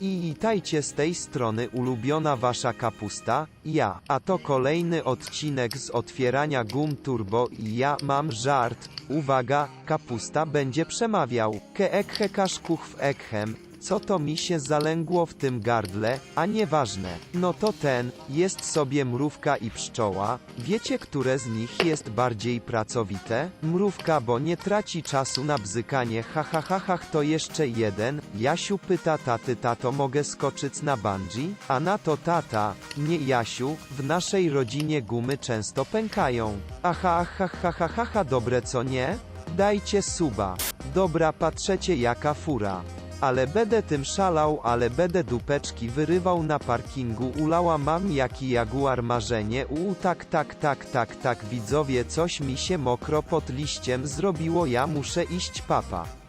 Witajcie z tej strony ulubiona wasza kapusta, ja, a to kolejny odcinek z otwierania gum turbo i ja mam żart, uwaga, kapusta będzie przemawiał, ke kaszkuch w ekhem, co to mi się zalęgło w tym gardle, a nieważne. No to ten, jest sobie mrówka i pszczoła. Wiecie, które z nich jest bardziej pracowite? Mrówka, bo nie traci czasu na bzykanie, ha ha ha ha, to jeszcze jeden. Jasiu pyta taty, tato mogę skoczyć na bungee? A na to tata, nie Jasiu, w naszej rodzinie gumy często pękają. Aha, aha, ha ha ha ha, dobre co nie? Dajcie suba. Dobra, patrzecie jaka fura. Ale będę tym szalał, ale będę dupeczki wyrywał na parkingu, ulała mam jaki jaguar marzenie, u tak tak tak tak tak widzowie coś mi się mokro pod liściem zrobiło, ja muszę iść papa.